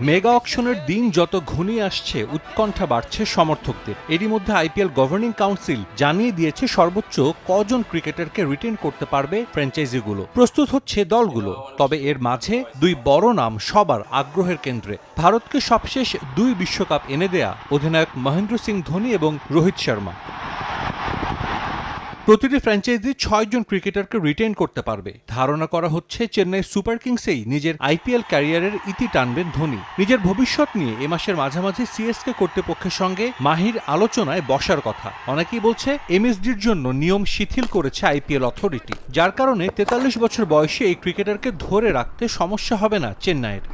Mega অকশনের দিন যত ঘনিয়ে আসছে, উৎকণ্ঠা বাড়ছে সমর্থকদের। এরই মধ্যে আইপিএল গভর্নিং কাউন্সিল জানিয়ে দিয়েছে সর্বোচ্চ কজন ক্রিকেটারকে রিটেন করতে পারবে ফ্র্যাঞ্চাইজিগুলো। প্রস্তুত হচ্ছে দলগুলো, তবে এর মাঝে দুই বড় নাম সবার আগ্রহের কেন্দ্রে। ভারতকে সবশেষ দুই বিশ্বকাপ এনে দেয়া অধিনায়ক মহেন্দ্র সিং ধোনি এবং রোহিত শর্মা। প্রতিটি ফ্র্যাঞ্চাইজি ছয়জন ক্রিকেটারকে রিটেইন করতে পারবে। ধারণা করা হচ্ছে, চেন্নাই সুপার কিংসেই নিজের আইপিএল ক্যারিয়ারের ইতি টানবেন ধোনি। নিজের ভবিষ্যৎ নিয়ে এ মাসের মাঝামাঝি সিএসকে কর্তৃপক্ষের সঙ্গে মাহির আলোচনায় বসার কথা। অনেকেই বলছে, এমএসডির জন্য নিয়ম শিথিল করেছে আইপিএল অথরিটি। যার কারণে তেতাল্লিশ বছর বয়সে এই ক্রিকেটারকে ধরে রাখতে সমস্যা হবে না চেন্নাইয়ের।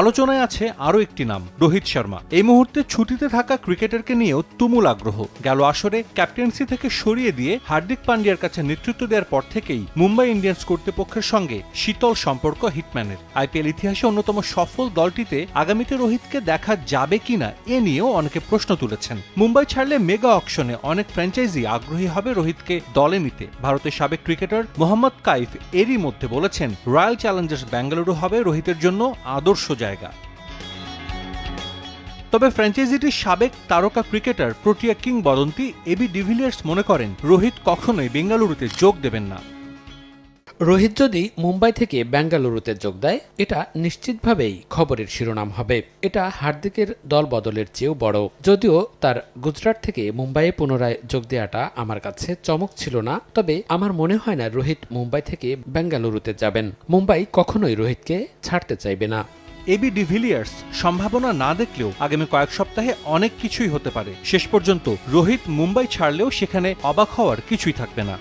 আলোচনায় আছে আরও একটি নাম, রোহিত শর্মা। এই মুহূর্তে ছুটিতে থাকা ক্রিকেটারকে নিয়েও তুমুল আগ্রহ। গেল আসরে ক্যাপ্টেন্সি থেকে সরিয়ে দিয়ে হার্দিক পান্ডিয়ার কাছে নেতৃত্ব দেওয়ার পর থেকেই মুম্বাই ইন্ডিয়ান্স কর্তৃপক্ষের সঙ্গে শীতল সম্পর্ক হিটম্যানের। আইপিএল ইতিহাসে অন্যতম সফল দলটিতে আগামীতে রোহিতকে দেখা যাবে কিনা এ নিয়েও অনেকে প্রশ্ন তুলেছেন। মুম্বাই ছাড়লে মেগা অকশনে অনেক ফ্র্যাঞ্চাইজি আগ্রহী হবে রোহিতকে দলে নিতে। ভারতের সাবেক ক্রিকেটার মোহাম্মদ কাইফ এরই মধ্যে বলেছেন, রয়্যাল চ্যালেঞ্জার্স বেঙ্গালুরু হবে রোহিতের জন্য আদর্শ জায়গা। তবে ফ্র্যাঞ্চাইজিটির সাবেক তারকা ক্রিকেটার প্রোটিয়া কিংবদন্তি এবি ডিভিলিয়ার্স মনে করেন, রোহিত কখনোই বেঙ্গালুরুতে যোগ দেবেন না। রোহিত যদি মুম্বাই থেকে বেঙ্গালুরুতে যোগ দেয়, এটা নিশ্চিতভাবেই খবরের শিরোনাম হবে। এটা হার্দিকের দল বদলের চেয়েও বড়। যদিও তার গুজরাট থেকে মুম্বাইয়ে পুনরায় যোগ দেওয়াটা আমার কাছে চমক ছিল না, তবে আমার মনে হয় না রোহিত মুম্বাই থেকে বেঙ্গালুরুতে যাবেন। মুম্বাই কখনোই রোহিতকে ছাড়তে চাইবে না। এবি ডিভিলিয়ার্স সম্ভাবনা না দেখলেও আগামী কয়েক সপ্তাহে অনেক কিছুই হতে পারে। শেষ পর্যন্ত রোহিত মুম্বাই ছাড়লেও সেখানে অবাক হওয়ার কিছুই থাকবে না।